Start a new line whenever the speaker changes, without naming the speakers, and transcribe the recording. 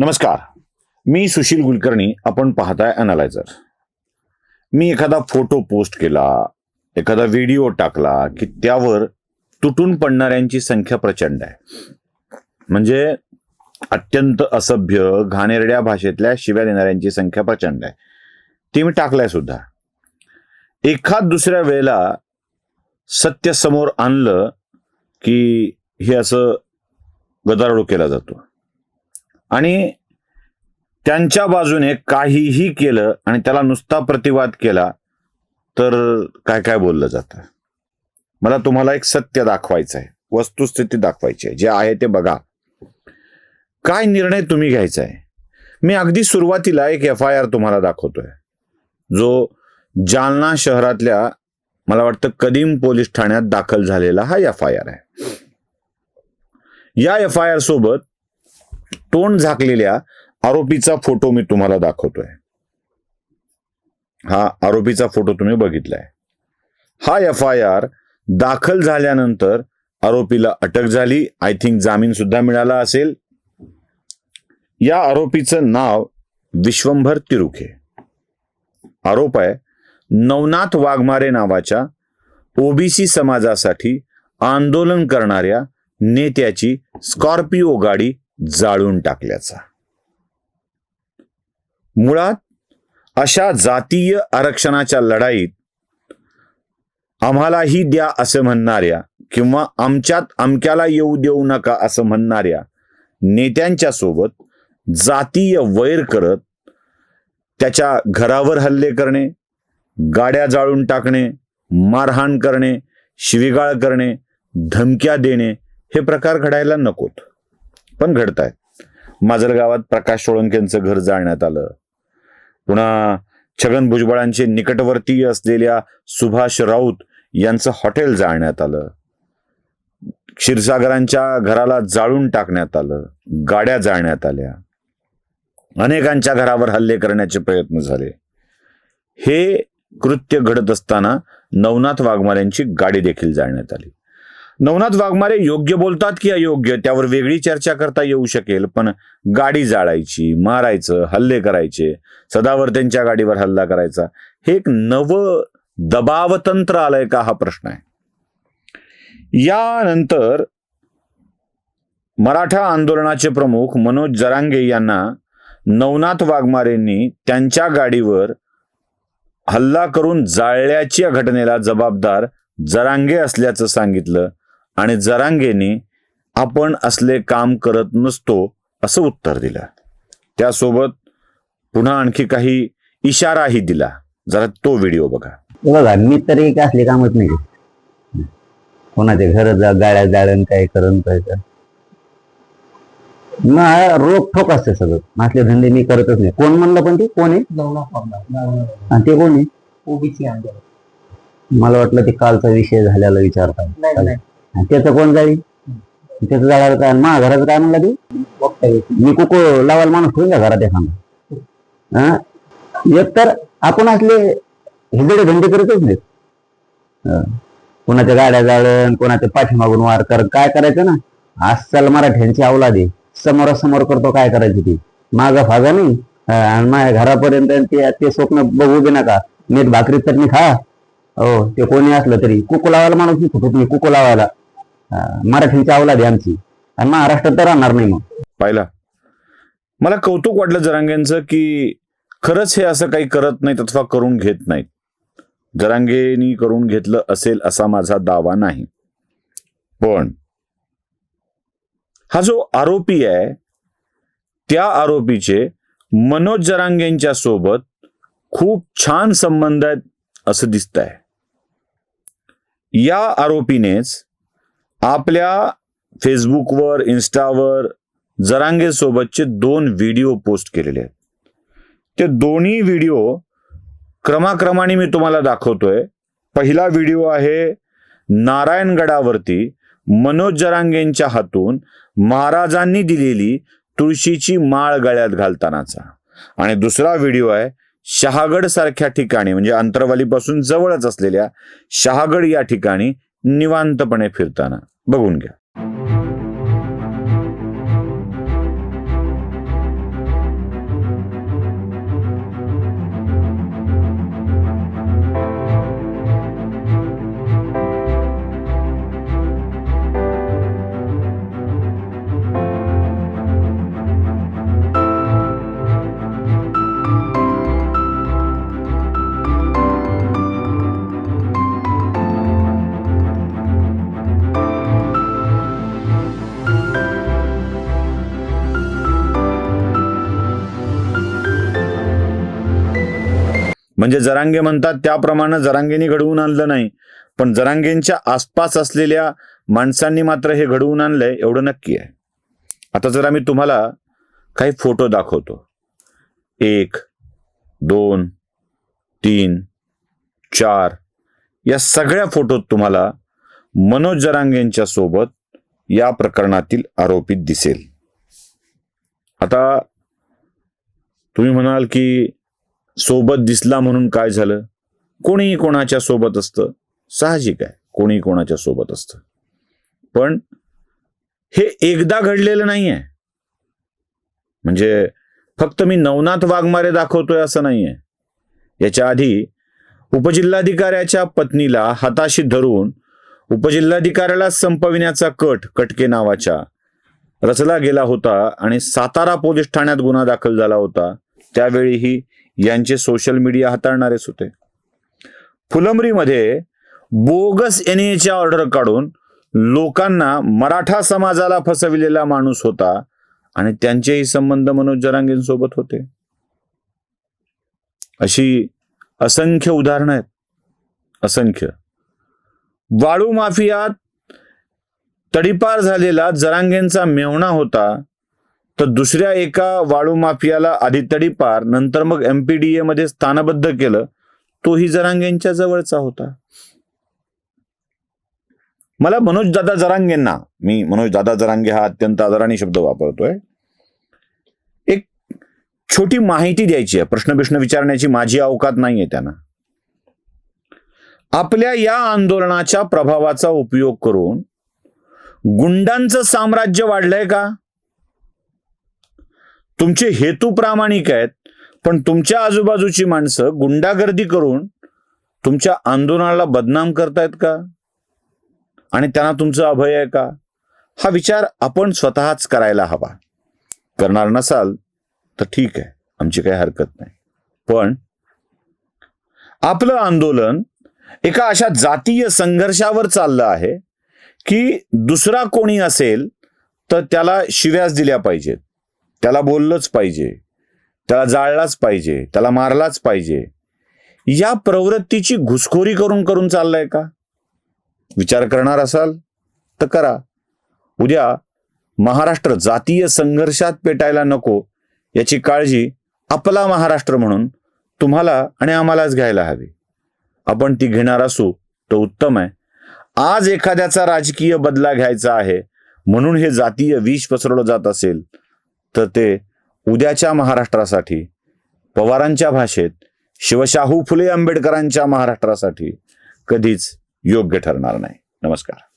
नमस्कार. मी सुशील कुलकर्णी आपण पाहताय अनालायझर मी एखादा फोटो पोस्ट केला एखादा व्हिडिओ टाकला की त्यावर तुटून पडणाऱ्यांची संख्या प्रचंड आहे. म्हणजे अत्यंत असभ्य घाणेरड्या भाषेतल्या शिव्या देणाऱ्यांची संख्या प्रचंड आहे. ती मी टाकलाय सुद्धा. एखाद दुसऱ्या वेळेला सत्य समोर आणलं की हे असं गदारोळ केला जातो. आणि त्यांच्या बाजूने काहीही केलं आणि त्याला नुसता प्रतिवाद केला तर काय काय बोललं जातं? मला तुम्हाला एक सत्य दाखवायचं आहे. वस्तुस्थिती दाखवायची आहे. जे आहे ते बघा. काय निर्णय तुम्ही घ्यायचा आहे? मी अगदी सुरुवातीला एक एफ आय आर तुम्हाला दाखवतोय. जो जालना शहरातल्या मला वाटतं कदीम पोलीस ठाण्यात दाखल झालेला हा एफ आय आर आहे. या एफ आय आर सोबत तोंड झाकलेल्या आरोपीचा फोटो मी तुम्हाला दाखवतोय. हा आरोपीचा फोटो तुम्ही बघितलाय. हा एफ आय आर दाखल झाल्यानंतर आरोपीला अटक झाली. आय थिंक जामीन सुद्धा मिळाला असेल. या आरोपीचं नाव विश्वंभर तिरुखे. आरोप आहे नवनाथ वाघमारे नावाच्या ओबीसी समाजासाठी आंदोलन करणाऱ्या नेत्याची स्कॉर्पिओ गाडी जाळून टाकल्याचा. मुळात अशा जातीय आरक्षणाच्या लढाईत आम्हालाही द्या असं म्हणणाऱ्या किंवा आमच्यात अमक्याला येऊ देऊ नका असं म्हणणाऱ्या नेत्यांच्या सोबत जातीय वैर करत त्याच्या घरावर हल्ले करणे गाड्या जाळून टाकणे मारहाण करणे शिवीगाळ करणे धमक्या देणे हे प्रकार घडायला नकोत. पण घडत आहेत माजलगावात प्रकाश सोळंकेंचं घर जाळण्यात आलं. पुन्हा छगन भुजबळांचे निकटवर्तीय असलेल्या सुभाष राऊत यांचं हॉटेल जाळण्यात आलं. क्षीरसागरांच्या घराला जाळून टाकण्यात आलं. गाड्या जाळण्यात आल्या. अनेकांच्या घरावर हल्ले करण्याचे प्रयत्न झाले. हे कृत्य घडत असताना नवनाथ वाघमारेंची गाडी देखील जाळण्यात आली. नवनाथ वाघमारे योग्य बोलतात की अयोग्य? त्यावर वेगळी चर्चा करता येऊ शकेल पण गाडी जाळायची मारायचं हल्ले करायचे सदावर त्यांच्या गाडीवर हल्ला करायचा हे एक नव दबावतंत्र आलंय का हा प्रश्न आहे. यानंतर मराठा आंदोलनाचे प्रमुख मनोज जरांगे यांना नवनाथ वाघमारेंनी त्यांच्या गाडीवर हल्ला करून जाळल्याच्या घटनेला जबाबदार जरांगे असल्याचं सांगितलं. आणि जरांगेने आपण असले काम करत नसतो असं उत्तर दिलं. त्यासोबत पुन्हा आणखी काही इशाराही दिला. जरा तो व्हिडिओ बघा.
बघा मी तरी काय असले कामच नाही. कोणाचे घर जा गाड्या जाळण काय करण काय कर. मग रोख ठोक असते सगळं. असले धंदे मी करतच नाही. कोण म्हणलं पण ते? कोण आहे? आणि ते कोण आहे? मला वाटलं ते कालचा विषय झालेला विचारता
नाही नाही.
आणि त्याचं कोण जाईल? त्याचं जायला काय? माझ्या घराचं काय म्हणलं ते? मी कुको लावायला माणूस ठेवून का घरात एखादा. हा? एक तर आपण असले हिंदडे धंदे करतच नाहीत. कोणाच्या गाड्या जाळण कोणाच्या पाठीमागून वार कर काय करायचं ना? आजकाल मराठ्यांची अवलाद दे समोरासमोर करतो काय करायची ती? माझा फागा नाही. आणि माझ्या घरापर्यंत ते ते स्वप्न बघू दे नका. मीठ भाकरी तर मी खा. हो ते कोणी असलं तरी. कुकू लावायला माणूस नाही फुटत नाही कुकू लावायला. मराठीची अवलाद आहे आमची. आणि महाराष्ट्रात तर राहणार नाही मग.
पाहिला. मला कौतुक वाटलं जरांगेंचं की खरंच हे असं काही करत नाहीत अथवा करून घेत नाहीत. जरांगेनी करून घेतलं असेल असा माझा दावा नाही. पण हा जो आरोपी आहे त्या आरोपीचे मनोज जरांगेंच्या सोबत खूप छान संबंध आहेत असं दिसत आहे या आरोपीनेच आपल्या फेसबुकवर इन्स्टावर जरांगे सोबतचे दोन व्हिडिओ पोस्ट केलेले आहेत. ते दोन्ही व्हिडिओ क्रमाक्रमाने मी तुम्हाला दाखवतोय. पहिला व्हिडिओ आहे नारायणगडावरती मनोज जरांगेंच्या हातून महाराजांनी दिलेली तुळशीची माळ गळ्यात घालतानाचा. आणि दुसरा व्हिडिओ आहे शहागड सारख्या ठिकाणी म्हणजे अंतरवालीपासून जवळच असलेल्या शहागड या ठिकाणी निवांतपणे फिरताना. बघून घ्या. म्हणजे जरांगे म्हणतात त्याप्रमाणे जरांगेनी घडवून आणलं नाही. पण जरांगेंच्या आसपास असलेल्या माणसांनी मात्र हे घडवून आणलंय एवढं नक्की आहे. आता जर आम्ही तुम्हाला काही फोटो दाखवतो. एक दोन तीन चार या सगळ्या फोटोत तुम्हाला मनोज जरांगेंच्या सोबत या प्रकरणातील आरोपीत दिसेल. आता तुम्ही म्हणाल की सोबत दिसला म्हणून काय झालं? कोणीही कोणाच्या सोबत असतं? साहजिक आहे. कोणी कोणाच्या सोबत असतं? पण हे एकदा घडलेलं नाही आहे म्हणजे फक्त मी नवनाथ वाघमारे दाखवतोय असं नाहीये. याच्या आधी उपजिल्हाधिकाऱ्याच्या पत्नीला हाताशी धरून उपजिल्हाधिकाऱ्याला संपविण्याचा कट कटके नावाच्या रचला गेला होता आणि सातारा पोलीस ठाण्यात गुन्हा दाखल झाला होता. त्यावेळीही यांचे सोशल मीडिया हाताळणारेच होते. फुलंबरीमध्ये बोगस एनएच्या ऑर्डर काढून लोकांना मराठा समाजाला फसविलेला माणूस होता आणि त्यांचेही संबंध मनोज जरांगेंसोबत होते. अशी असंख्य उदाहरणं आहेत. असंख्य. वाळू माफियात तडीपार झालेला जरांगेंचा मेवणा होता. तर दुसऱ्या एका वाळू माफियाला आधी तडीपार नंतर मग एमपीडीए मध्ये स्थानबद्ध केलं तोही जरांगेंच्या जवळचा होता. मला मनोज दादा जरांगेंना मी मनोज दादा जरांगे हा अत्यंत आदराने शब्द वापरतोय एक छोटी माहिती द्यायची आहे प्रश्न बिश्न विचारण्याची माझी अवकात नाहीये त्यांना. आपल्या या आंदोलनाच्या प्रभावाचा उपयोग करून गुंडांचं साम्राज्य वाढलंय का? तुमचे हेतू प्रामाणिक आहेत पण तुमच्या आजूबाजूची माणसं गुंडागर्दी करून तुमच्या आंदोलनाला बदनाम करतायत का? आणि त्यांना तुमचं अभय आहे का? हा विचार आपण स्वतःच करायला हवा. करणार नसाल तर ठीक आहे आमची काही हरकत नाही. पण आपलं आंदोलन एका अशा जातीय संघर्षावर चाललं आहे की दुसरा कोणी असेल तर त्याला शिव्यास दिल्या पाहिजेत. त्याला बोललंच पाहिजे. त्याला जाळलाच पाहिजे. त्याला मारलाच पाहिजे. या प्रवृत्तीची घुसखोरी करून करून चाललंय का? विचार करणार असाल तर करा. उद्या महाराष्ट्र जातीय संघर्षात पेटायला नको याची काळजी आपला महाराष्ट्र म्हणून तुम्हाला आणि आम्हालाच घ्यायला हवी. आपण ती घेणार असू तर उत्तम आहे. आज एखाद्याचा राजकीय बदला घ्यायचा आहे म्हणून हे जातीय विष पसरवलं जात असेल. तर ते उद्याच्या महाराष्ट्रासाठी पवारांच्या भाषेत शिवशाहू फुले आंबेडकरांच्या महाराष्ट्रासाठी कधीच योग्य ठरणार नाही. नमस्कार.